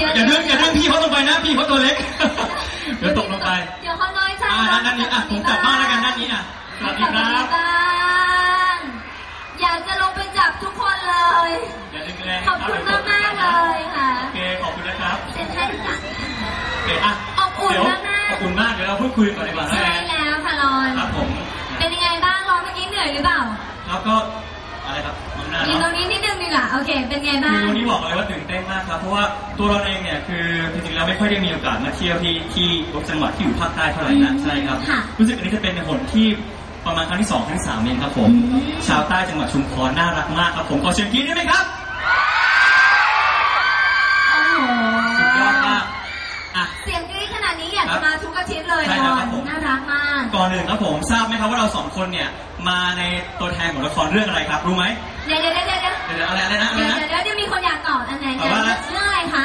ดี๋ยวอย่าดึงอย่าดึงพี่เขาลงไปนะพี่เขาตัวเล็ก เดี๋ยวตกลงไปเดี๋ยวเขาน้อยใจอ่าด้านด้านนี้อะผมกลับบ้านแล้วกันด้านนี้อะสวัสดีครับบ้านอยากจะลงไปจับทุกคนเลยอย่าดึงแรงขอบคุณมากมากๆเลยค่ะโอเคขอบคุณนะครับเซ็นให้จ้ะโอเคอะอบอุ่นเดี๋ยวมากๆอบอุ่นมากเดี๋ยวเราพูดคุยกันดีกว่านะใช่แล้วค่ะรอนครับผมเป็นยังไงบ้างรอนเมื่อกี้เหนื่อยหรือเปล่า แล้วก็อะไรครับ เค เป็นไงบ้าคืองวันนี้บอกเลยว่าตื่นเต้นมากครับ เพราะว่าตัวเราเองเนี่ยคือจริงๆแล้วไม่ค่อยได้มีโอกาสมาเที่ยวที่ที่จังหวัดที่อยู่ภาคใต้เท่าไหร่นะใช่ครับค่ะรู้สึกอันนี้จะเป็นหนที่ประมาณครั้งที่สองครั้งที่สามเองครับผมอืมชาวใต้จังหวัดชุมพรน่ารักมากครับผมขอเชิญกรีดได้ไหมครับโอ้โหสุดยอดมากอะเสียงกรี๊ดขนาดนี้อยากจะมาทุกอาทิตย์เลยใช่รแล้วอครันบผมน่ารักมาก ก่อนอื่นครับผมทราบไหมครับว่าเราสองคนเนี่ยมาในตัวแทนของละครเรื่องอะไรครับ รู้ไหมเดี๋ยวเดี๋ยวเดี๋ยว เดี๋ยวเดี๋ยวเดี๋ยวอะไรอะไรนะอะไรเดี๋ยวนะ เดี๋ยวเดี๋ยวมีคนอยากตอบอันไหนตอบว่าอะไรเรื่องอะไรคะ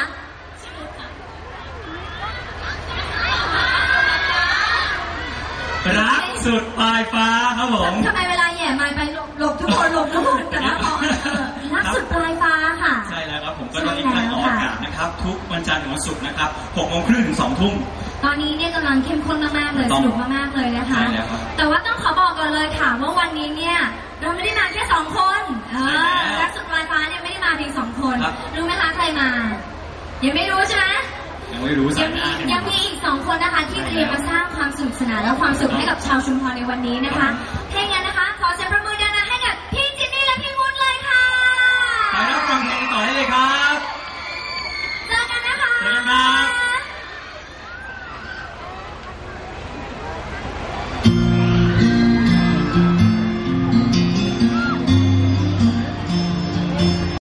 รักสุดปลายฟ้าครับผม ทำไมเวลาแหย่ไม้ไปหลบหลบทุกคนหลบทุกคนแต่ว่าพอเออรักสุดปลายฟ้าค่ะ ใช่แล้วครับผมก็ตอนนี้กำลังออกอากาศนะครับ ทุกวันจันทร์ถึงวันศุกร์นะครับ6โมงครึ่งถึง2ทุ่ม ตอนนี้เนี่ยกำลังเข้มข้นมากๆเลยต้สองนุกมากๆเลยนะคะ ใช่แล้วครับ แต่ว่าต้องขอบอกก่อนเลยค่ะว่าวันนี้เนี่ยเราไม่ได้ คนครับ รู้ไหมคะใครมา ยังไม่รู้ใช่ไหมยังไม่รู้ยัสางยหมีน้าเนี่ยยังมีอีกสองคนนะคะที่เตรียมมาสร้างความสนุกสนานและความสุขให้กับชาวชุมพรในวันนี้นะคะถ้าอย่างนั้น